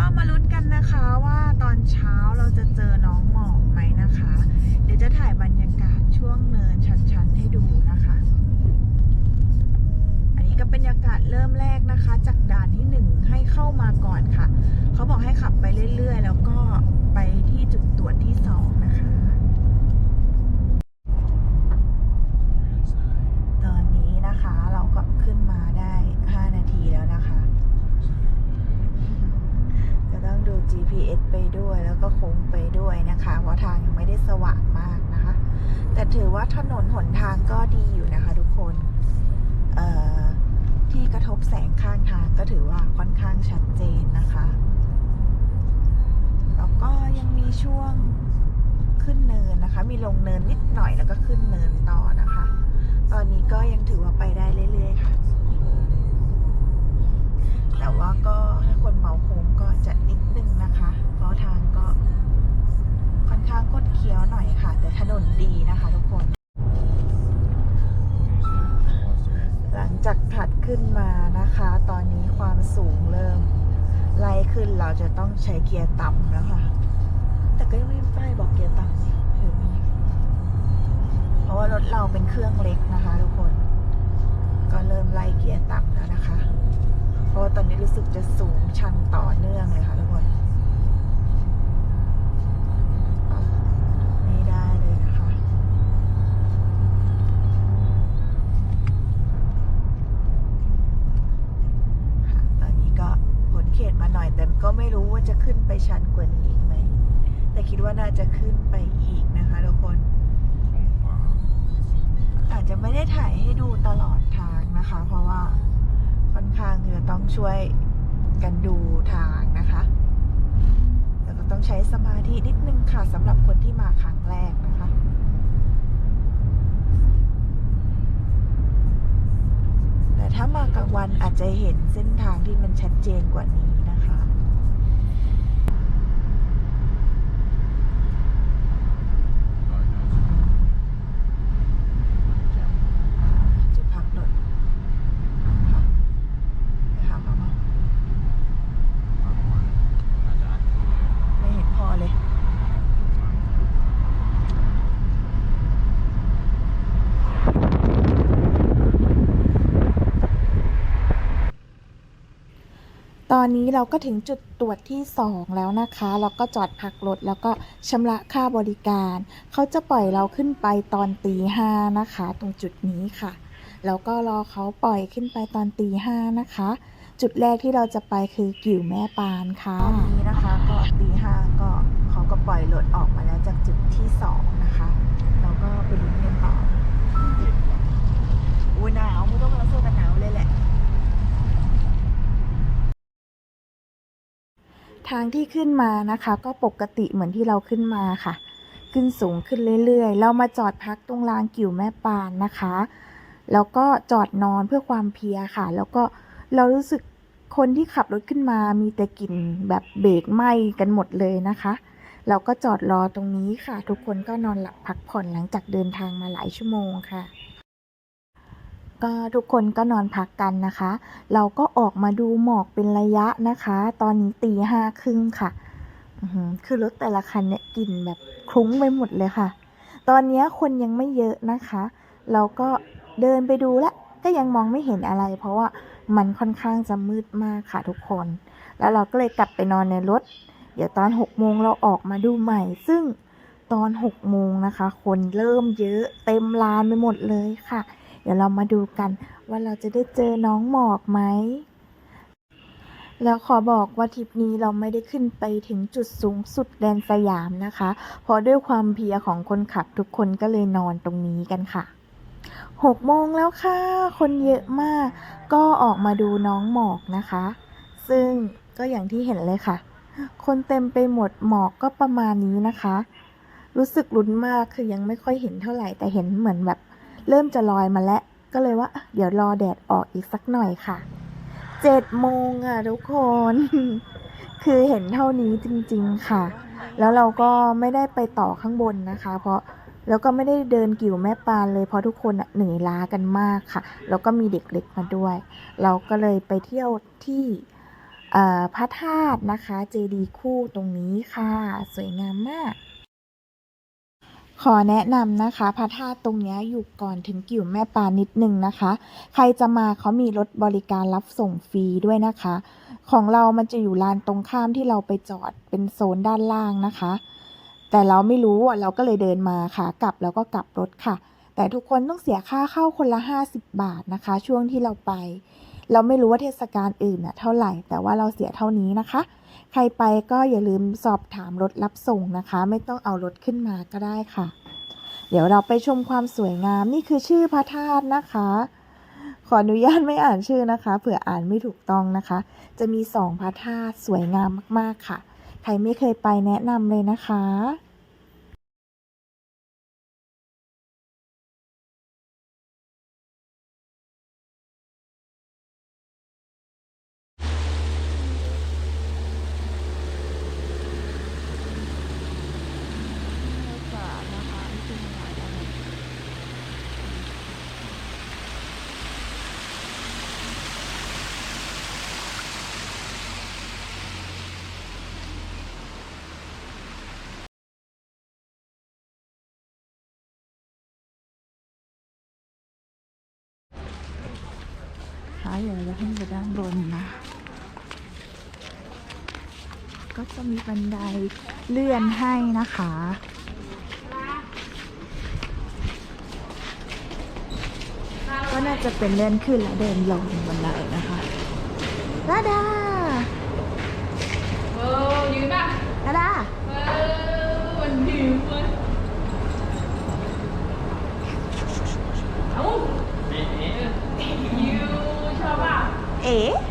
ก็มาลุ้นกันนะคะว่าตอนเช้าเราจะเจอน้องหมอกไหมนะคะ เดี๋ยวจะถ่ายบรรยากาศช่วงเนินชันๆให้ดูนะคะ อันนี้ก็เป็นบรรยากาศเริ่มแรกนะคะ จากด่านที่หนึ่งให้เข้ามาก่อนค่ะ เขาบอกให้ขับไปเรื่อยๆ แล้วก็ไปที่จุดตรวจที่สองนะคะ ตอนนี้นะคะเราก็ขึ้นมาได้ 5 นาทีแล้วนะคะ GPS ไปด้วยแล้วก็โค้งไปด้วยนะคะ เพราะทางยังไม่ได้สว่างมากนะคะ แต่ถือว่าถนนหนทางก็ดีอยู่นะคะทุกคนที่กระทบแสงข้างทางก็ถือว่าค่อนข้างชัดเจนนะคะแล้วก็ยังมีช่วงขึ้นเนินนะคะ มีลงเนินนิดหน่อยแล้วก็ขึ้นเนินต่อนะคะ ตอนนี้ก็ยังถือว่าไปได้เรื่อย ๆ ค่ะ แต่ว่าก็ถ้าคนเมาโค้งก็จะ นึงนะคะเพราะทางก็ค่อนข้างคดเคี้ยวหน่อยค่ะ แต่ถนนดีนะคะทุกคน หลังจากถัดขึ้นมานะคะ ตอนนี้ความสูงเริ่ม ไล่ขึ้นเราจะต้องใช้เกียร์ต่ำแล้วค่ะ แต่ก็ยังไม่ป้ายบอกเกียร์ต่ำนี่มีเพราะว่ารถเราเป็นเครื่องเล็กนะคะ ทุกคน ก็เริ่มไล่เกียร์ต่ำแล้วนะคะ เพราะว่าตอนนี้รู้สึกจะสูงชันต่อเนื่องเลยค่ะทุกคนไม่ได้เลยนะคะค่ะตอนนี้ก็พ้นเขตมาหน่อยแต่ก็ไม่รู้ว่าจะขึ้นไปชันกว่านี้อีกไหม แต่คิดว่าน่าจะขึ้นไปอีกนะคะทุกคนอาจจะไม่ได้ถ่ายให้ดูตลอดทางนะคะ เพราะว่า ค่อนข้างจะต้องช่วยกันดูทางนะคะแล้วก็ต้องใช้สมาธินิดนึงค่ะสำหรับคนที่มาครั้งแรกนะคะแต่ถ้ามากลางวันอาจจะเห็นเส้นทางที่มันชัดเจนกว่านี้นะคะ จุดพักรถค่ะไปหามามาไม่เห็นพอเลย ต อนนี้เราก็ถึงจุดตรวจที่ 2 แล้วนะคะแล้วก็จอดพักรถแล้วก็ชำระค่าบริการ เขาจะปล่อยเราขึ้นไปตอนตีห้านะคะ ตรงจุดนี้ค่ะ แล้วก็รอเขาปล่อยขึ้นไปตอนตีห้านะคะ จุดแรกที่เราจะไปคือกิ่วแม่ปานค่ะตอนนี้นะคะก็ตีห้าก็เขาก็ปล่อยรถออกมาแล้วจากจุดที่สองนะคะ เราก็ไปลุ้นกันต่ออุ้ยหนาวไม่ต้องมาเสื้อกันหนาวเลยแหละ ทางที่ขึ้นมานะคะ ก็ปกติเหมือนที่เราขึ้นมาค่ะ ขึ้นสูงขึ้นเรื่อยๆ เรามาจอดพักตรงลานกิ่วแม่ปานนะคะ แล้วก็จอดนอนเพื่อความเพียค่ะ แล้วก็เรารู้สึกคนที่ขับรถขึ้นมามีแต่กลิ่นแบบเบรกไหม้กันหมดเลยนะคะ เราก็จอดรอตรงนี้ค่ะ ทุกคนก็นอนหลับพักผ่อนหลังจากเดินทางมาหลายชั่วโมงค่ะ ก็ทุกคนก็นอนพักกันนะคะ เราก็ออกมาดูหมอกเป็นระยะนะคะ ตอนนี้ตีห้าครึ่งค่ะ คือรถแต่ละคันเนี่ยกลิ่นแบบคลุ้งไปหมดเลยค่ะ ตอนนี้คนยังไม่เยอะนะคะ เราก็เดินไปดูแล้วก็ยังมองไม่เห็นอะไร เพราะว่ามันค่อนข้างจะมืดมากค่ะทุกคน แล้วเราก็เลยกลับไปนอนในรถ เดี๋ยวตอนหกโมงเราออกมาดูใหม่ ซึ่งตอนหกโมงนะคะ คนเริ่มเยอะเต็มลานไปหมดเลยค่ะ ดี๋ยวเรามาดูกันว่าเราจะได้เจอน้องหมอกไหม แล้วขอบอกว่าทริปนี้เราไม่ได้ขึ้นไปถึงจุดสูงสุดแดนสยามนะคะ เพราะด้วยความเพียของคนขับทุกคนก็เลยนอนตรงนี้กันค่ะหกโมงแล้วค่ะ คนเยอะมาก ก็ออกมาดูน้องหมอกนะคะ ซึ่งก็อย่างที่เห็นเลยค่ะ คนเต็มไปหมดหมอกก็ประมาณนี้นะคะ รู้สึกลุ้นมากคือยังไม่ค่อยเห็นเท่าไหร่แต่เห็นเหมือนแบบ เริ่มจะลอยมาแล้ว ก็เลยว่า เดี๋ยวรอแดดออกอีกสักหน่อยค่ะเจ็ดโมงอะทุกคน คือเห็นเท่านี้จริง ๆค่ะ แล้วเราก็ไม่ได้ไปต่อข้างบนนะคะ เพราะแล้วก็ไม่ได้เดินกิ่วแม่ปานเลยเพราะทุกคนเหนื่อยล้ากันมากค่ะ แล้วก็มีเด็กเล็กมาด้วย เราก็เลยไปเที่ยวที่พระธาตุนะคะ เจดีคู่ตรงนี้ค่ะ สวยงามมาก ขอแนะนำนะคะพระธาตุตรงนี้อยู่ก่อนถึงกิ่วแม่ปานิดนึงนะคะ ใครจะมาเขามีรถบริการรับส่งฟรีด้วยนะคะ ของเรามันจะอยู่ลานตรงข้ามที่เราไปจอดเป็นโซนด้านล่างนะคะ แต่เราไม่รู้อะเราก็เลยเดินมาค่ะ กลับแล้วก็กลับรถค่ะ แต่ทุกคนต้องเสียค่าเข้าคนละ 50 บาทนะคะ ช่วงที่เราไป เราไม่รู้ว่าเทศกาลอื่นน่ะเท่าไหร่ แต่ว่าเราเสียเท่านี้นะคะ ใครไปก็อย่าลืมสอบถามรถรับส่งนะคะ ไม่ต้องเอารถขึ้นมาก็ได้ค่ะ เดี๋ยวเราไปชมความสวยงามนี่คือชื่อพระธาตุนะคะ ขออนุญาตไม่อ่านชื่อนะคะ เผื่ออ่านไม่ถูกต้องนะคะ จะมีสองพระธาตุสวยงามมากๆค่ะ ใครไม่เคยไปแนะนำเลยนะคะ ค่ะเดี๋ยวเราจะขึ้นไปด้านบนนะ ก็จะมีบันไดเลื่อนให้นะคะก็น่าจะเป็นเลื่อนขึ้นและเดินลงบันไดนะคะดาดาเออยืนป่ะดาดาเออมันยืนเว้ยเอายูชอบ ป่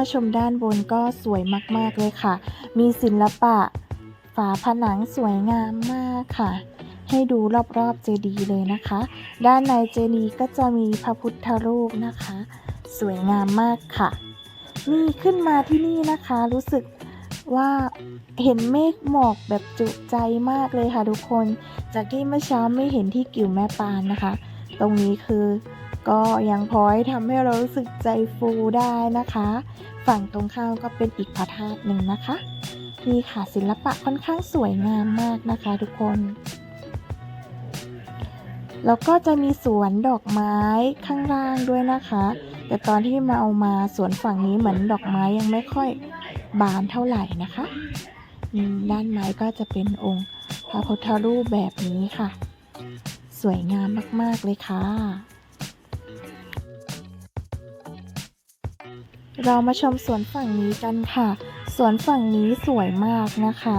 มาชมด้านบนก็สวยมาก ๆ เลยค่ะ มีศิลปะ ฝาผนังสวยงามมากค่ะ ให้ดูรอบๆเจดีย์เลยนะคะ ด้านในเจดีย์ก็จะมีพระพุทธรูปนะคะ สวยงามมากค่ะนี่ขึ้นมาที่นี่นะคะ รู้สึกว่าเห็นเมฆหมอกแบบจุใจมากเลยค่ะทุกคน จากที่เมื่อเช้าไม่เห็นที่กิ่วแม่ปานนะคะ ตรงนี้คือ ก็ยังพอให้ทำให้เรารู้สึกใจฟูได้นะคะ ฝั่งตรงข้ามก็เป็นอีกพระธาตุหนึ่งนะคะนี่ค่ะศิลปะค่อนข้างสวยงามมากนะคะทุกคน แล้วก็จะมีสวนดอกไม้ข้างล่างด้วยนะคะ แต่ตอนที่มาเอามาสวนฝั่งนี้เหมือนดอกไม้ยังไม่ค่อยบานเท่าไหร่นะคะด้านไม้ก็จะเป็นองค์พระพุทธรูปแบบนี้ค่ะ สวยงามมาก ๆ เลยค่ะ เรามาชมสวนฝั่งนี้กันค่ะ สวนฝั่งนี้สวยมากนะคะ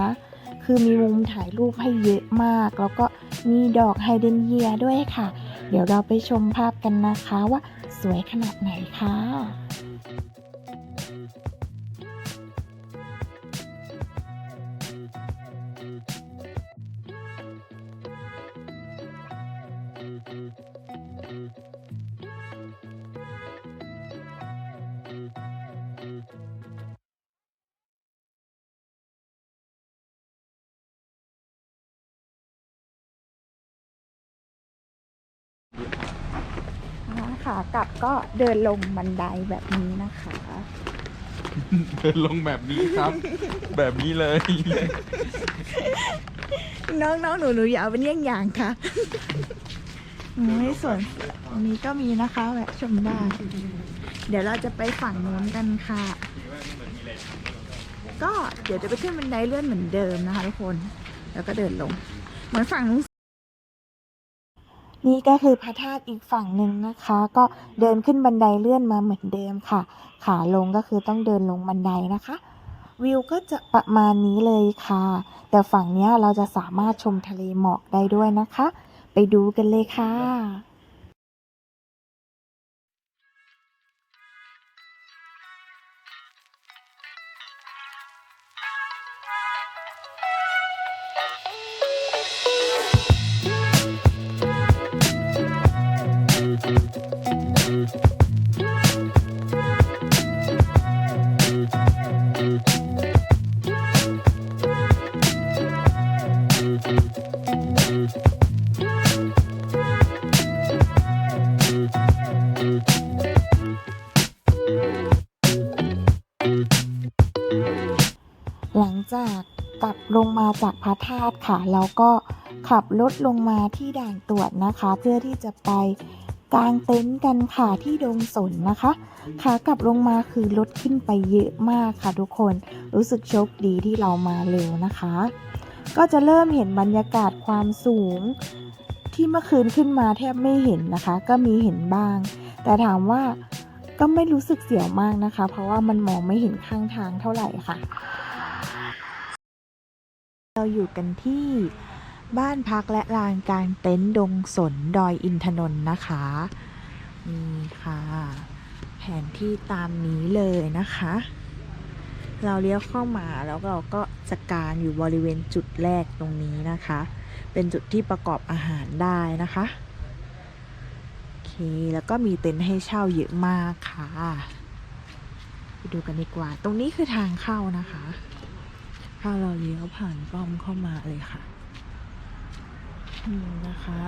คือมีมุมถ่ายรูปให้เยอะมาก แล้วก็มีดอกไฮเดรนเยียด้วยค่ะ เดี๋ยวเราไปชมภาพกันนะคะว่าสวยขนาดไหนค่ะ ขากลับก็เดินลงบันไดแบบนี้นะคะ เดินลงแบบนี้ครับ แบบนี้เลย น้องน้องหนูหนูอย่าเอาเป็นเยี่ยงอย่างค่ะไม่ส่วนอันนี้ก็มีนะคะแวะชมได้เดี๋ยวเราจะไปฝั่งโน้นกันค่ะ ก็เดี๋ยวจะไปขึ้นบันไดเลื่อนเหมือนเดิมนะคะทุกคน แล้วก็เดินลง เหมือนฝั่งนู้น นี่ก็คือพระธาตุอีกฝั่งหนึ่งนะคะ ก็เดินขึ้นบันไดเลื่อนมาเหมือนเดิมค่ะ ขาลงก็คือต้องเดินลงบันไดนะคะ วิวก็จะประมาณนี้เลยค่ะ แต่ฝั่งนี้เราจะสามารถชมทะเลหมอกได้ด้วยนะคะ ไปดูกันเลยค่ะ จากพระธาตุค่ะ แล้วก็ขับรถลงมาที่ด่านตรวจนะคะ เพื่อที่จะไปกางเต็นท์กันค่ะที่ดงสนนะคะ ขากลับลงมาคือรถขึ้นไปเยอะมากค่ะทุกคน รู้สึกโชคดีที่เรามาเร็วนะคะ ก็จะเริ่มเห็นบรรยากาศความสูง ที่เมื่อคืนขึ้นมาแทบไม่เห็นนะคะ ก็มีเห็นบ้าง แต่ถามว่าก็ไม่รู้สึกเสียวมากนะคะ เพราะว่ามันมองไม่เห็นข้างทางเท่าไหร่ค่ะ เราอยู่กันที่บ้านพักและลานกลางเต็นท์ดงสนดอยอินทนนท์นะคะนี่ค่ะ แผนที่ตามนี้เลยนะคะ เราเลี้ยวเข้ามาแล้วเราก็จะกางอยู่บริเวณจุดแรกตรงนี้นะคะ เป็นจุดที่ประกอบอาหารได้นะคะโอเคแล้วก็มีเต็นท์ให้เช่าเยอะมากค่ะไปดูกันดีกว่า ตรงนี้คือทางเข้านะคะ ถ้าเราเลี้ยวผ่านป้อมเข้ามาเลยค่ะนี่นะคะ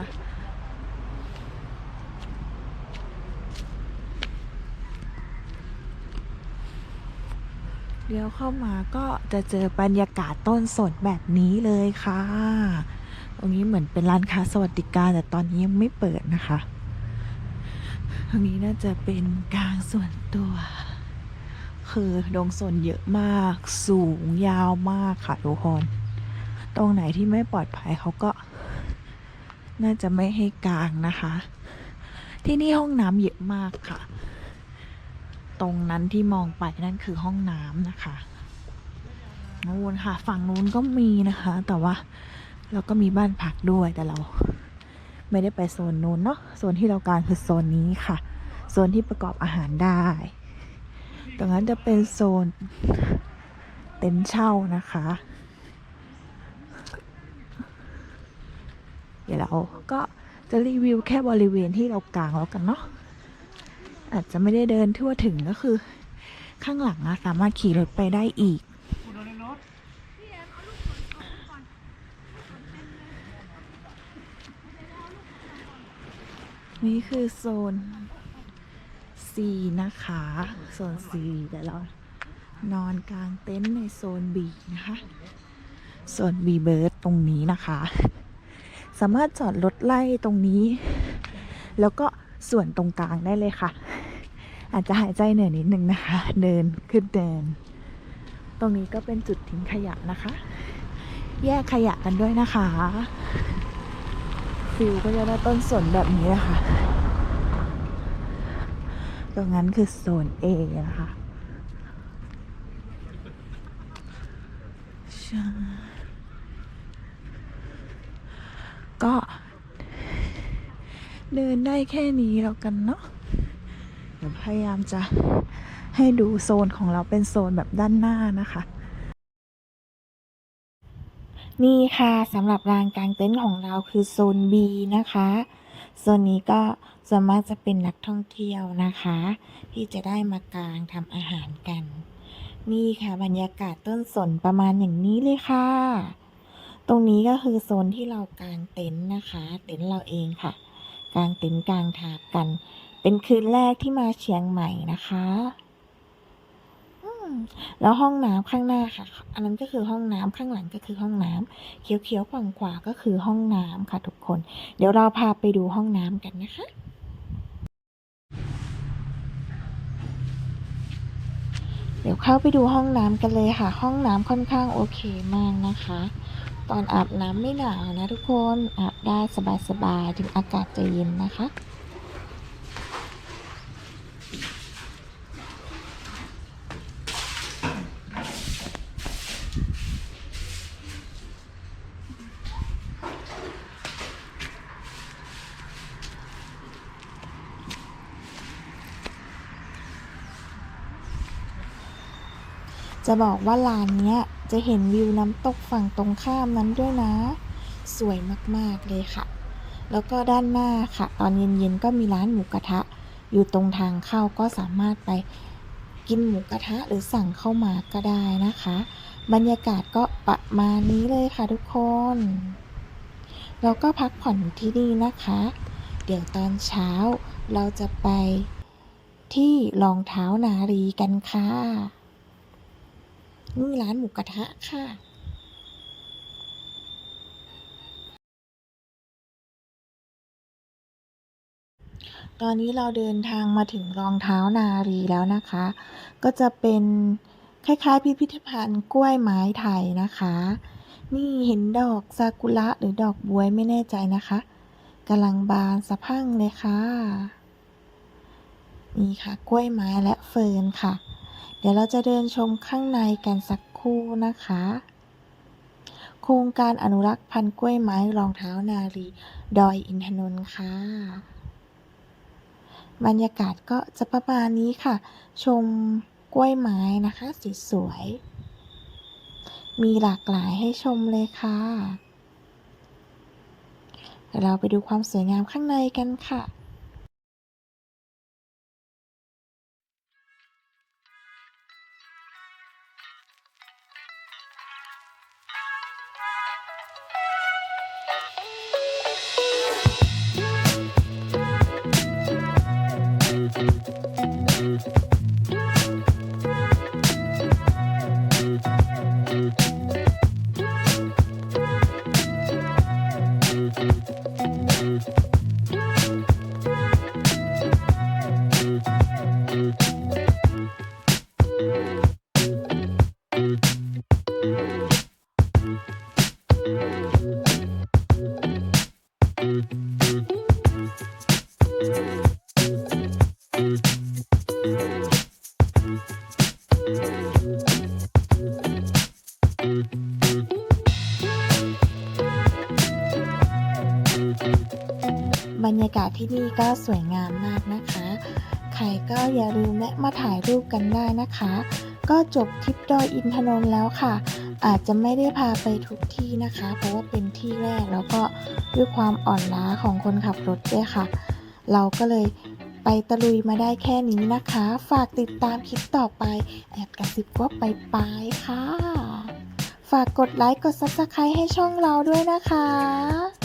เลี้ยวเข้ามาก็จะเจอบรรยากาศต้นสนแบบนี้เลยค่ะ ตรงนี้เหมือนเป็นร้านค้าสวัสดิการ แต่ตอนนี้ยังไม่เปิดนะคะ ตรงนี้น่าจะเป็นกลางส่วนตัว คือดงสนเยอะมาก สูงยาวมากค่ะทุกคน ตรงไหนที่ไม่ปลอดภัยเขาก็ น่าจะไม่ให้กลางนะคะ ที่นี่ห้องน้ำเยอะมากค่ะ ตรงนั้นที่มองไปนั่นคือห้องน้ำนะคะนู้นค่ะ ฝั่งนู้นก็มีนะคะ แต่ว่าเราก็มีบ้านพักด้วยแต่เรา ไม่ได้ไปโซนนู้นเนาะโซนที่เราการคือโซนนี้ค่ะโซนที่ประกอบอาหารได้ ตรงนั้นจะเป็นโซนเต็นท์เช่านะคะ เดี๋ยวเราก็จะรีวิวแค่บริเวณที่เรากางแล้วกันเนาะ อาจจะไม่ได้เดินทั่วถึงก็คือ ข้างหลังอะสามารถขี่รถไปได้อีกนี่คือโซน C นะคะ โซน C แต่เรานอนกลางเต็นท์ในโซน B นะคะ โซน B เบิร์ดตรงนี้นะคะ สามารถจอดรถไล่ตรงนี้ แล้วก็ส่วนตรงกลางได้เลยค่ะ อาจจะหายใจเหนื่อยนิดนึงนะคะ เดินขึ้นเดิน ตรงนี้ก็เป็นจุดทิ้งขยะนะคะ แยกขยะกันด้วยนะคะฟิลก็จะได้ต้นสนแบบนี้นะคะ ตรงนั้นคือโซน A นะคะชก็เดินได้แค่นี้แล้วกันเนาะเดี๋ยวพยายามจะให้ดูโซนของเราเป็นโซนแบบด้านหน้านะคะ นี่ค่ะสำหรับลานกลางเต็นท์ของเราคือโซน B นะคะ โซนนี้ก็ส่วนมากจะเป็นนักท่องเที่ยวนะคะ ที่จะได้มากางทำอาหารกัน นี่ค่ะบรรยากาศต้นสนประมาณอย่างนี้เลยค่ะ ตรงนี้ก็คือโซนที่เรากางเต็นท์นะคะ เต็นท์เราเองค่ะ กางเต็นท์กางทาบกัน เป็นคืนแรกที่มาเชียงใหม่นะคะ แล้วห้องน้ำข้างหน้าค่ะ อันนั้นก็คือห้องน้ำข้างหลังก็คือห้องน้ำเขียวๆฝั่งขวาก็คือห้องน้ำค่ะทุกคน เดี๋ยวเราพาไปดูห้องน้ำกันนะคะเดี๋ยวเข้าไปดูห้องน้ำกันเลยค่ะ ห้องน้ำค่อนข้างโอเคมากนะคะ ตอนอาบน้ำไม่หนาวนะทุกคนอาบได้สบายๆถึงอากาศจะเย็นนะคะ จะบอกว่าลานเนี้ยจะเห็นวิวน้ำตกฝั่งตรงข้ามนั้นด้วยนะ สวยมากๆเลยค่ะ แล้วก็ด้านหน้าค่ะ ตอนเย็นๆก็มีร้านหมูกระทะ อยู่ตรงทางเข้าก็สามารถไปกินหมูกระทะหรือสั่งเข้ามาก็ได้นะคะ บรรยากาศก็ประมาณนี้เลยค่ะทุกคนเราก็พักผ่อนที่นี่นะคะ เดี๋ยวตอนเช้าเราจะไปที่รองเท้านารีกันค่ะ นี่ร้านหมูกระทะค่ะตอนนี้เราเดินทางมาถึงรองเท้านารีแล้วนะคะ ก็จะเป็นคล้ายๆ พิพิธภัณฑ์กล้วยไม้ไทยนะคะ นี่เห็นดอกซากุระหรือดอกบวยไม่แน่ใจนะคะกำลังบานสะพั่งเลยค่ะ นี่ค่ะ กล้วยไม้และเฟิร์นค่ะ ดี๋ยวเราจะเดินชมข้างในกันสักครู่นะคะ โครงการอนุรักษ์พันธุ์กล้วยไม้รองเท้านารีดอยอินทนนท์ค่ะ บรรยากาศก็จะประมาณนี้ค่ะ ชมกล้วยไม้นะคะสวยๆมีหลากหลายให้ชมเลยค่ะเดี๋ยวเราไปดูความสวยงามข้างในกันค่ะ บรรยากาศที่นี่ก็สวยงามมากนะคะ ใครก็อย่าลืมแวะมาถ่ายรูปกันได้นะคะ ก็จบทริปดอยอินทนนท์แล้วค่ะ อาจจะไม่ได้พาไปทุกที่นะคะ เพราะว่าเป็นที่แรกแล้วก็ด้วยความอ่อนล้าของคนขับรถด้วยค่ะ เราก็เลยไปตะลุยมาได้แค่นี้นะคะ ฝากติดตามคลิปต่อไปแอบกระซิบว่าไปปายค่ะ ฝากกดไลค์กด Subscribe ให้ช่องเราด้วยนะคะ